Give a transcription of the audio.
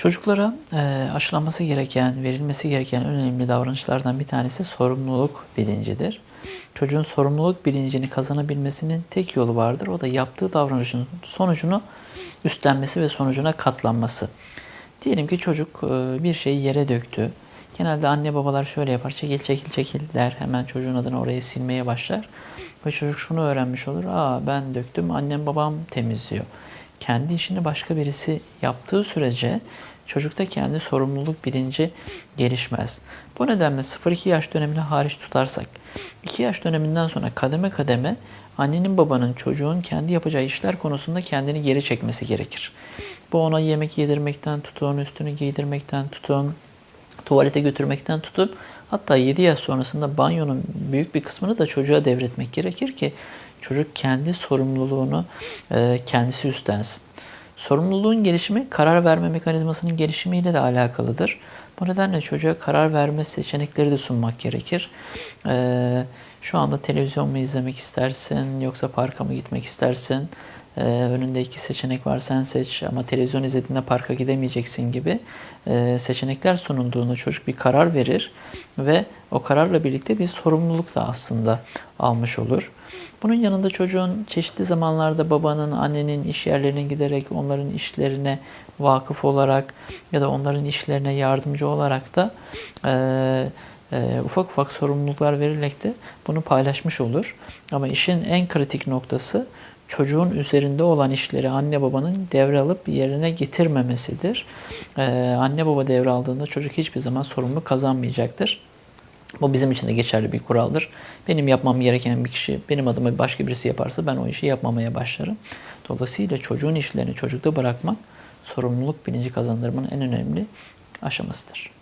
Çocuklara e, aşılanması gereken, verilmesi gereken en önemli davranışlardan bir tanesi sorumluluk bilincidir. Çocuğun sorumluluk bilincini kazanabilmesinin tek yolu vardır. O da yaptığı davranışın sonucunu üstlenmesi ve sonucuna katlanması. Diyelim ki çocuk e, bir şeyi yere döktü. Genelde anne babalar şöyle yapar. Çekil çekil çekil der. Hemen çocuğun adına orayı silmeye başlar. Ve çocuk şunu öğrenmiş olur. Aa ben döktüm annem babam temizliyor. Kendi işini başka birisi yaptığı sürece çocukta kendi sorumluluk bilinci gelişmez. Bu nedenle 0-2 yaş dönemini hariç tutarsak 2 yaş döneminden sonra kademe kademe annenin babanın çocuğun kendi yapacağı işler konusunda kendini geri çekmesi gerekir. Bu ona yemek yedirmekten tutun, üstünü giydirmekten tutun, tuvalete götürmekten tutun. Hatta 7 yaş sonrasında banyonun büyük bir kısmını da çocuğa devretmek gerekir ki çocuk kendi sorumluluğunu kendisi üstlensin. Sorumluluğun gelişimi karar verme mekanizmasının gelişimiyle de alakalıdır. Bu nedenle çocuğa karar verme seçenekleri de sunmak gerekir. Ee, şu anda televizyon mu izlemek istersin yoksa parka mı gitmek istersin? Ee, önünde iki seçenek var sen seç ama televizyon izlediğinde parka gidemeyeceksin gibi e, seçenekler sunulduğunda çocuk bir karar verir ve o kararla birlikte bir sorumluluk da aslında almış olur. Bunun yanında çocuğun çeşitli zamanlarda babanın, annenin iş yerlerine giderek onların işlerine vakıf olarak ya da onların işlerine yardımcı olarak da e, e, ufak ufak sorumluluklar verilerek de bunu paylaşmış olur. Ama işin en kritik noktası çocuğun üzerinde olan işleri anne babanın devralıp yerine getirmemesidir. E, anne baba devraldığında çocuk hiçbir zaman sorumluluk kazanmayacaktır. Bu bizim için de geçerli bir kuraldır. Benim yapmam gereken bir kişi benim adıma başka birisi yaparsa ben o işi yapmamaya başlarım. Dolayısıyla çocuğun işlerini çocukta bırakmak sorumluluk bilinci kazandırmanın en önemli aşamasıdır.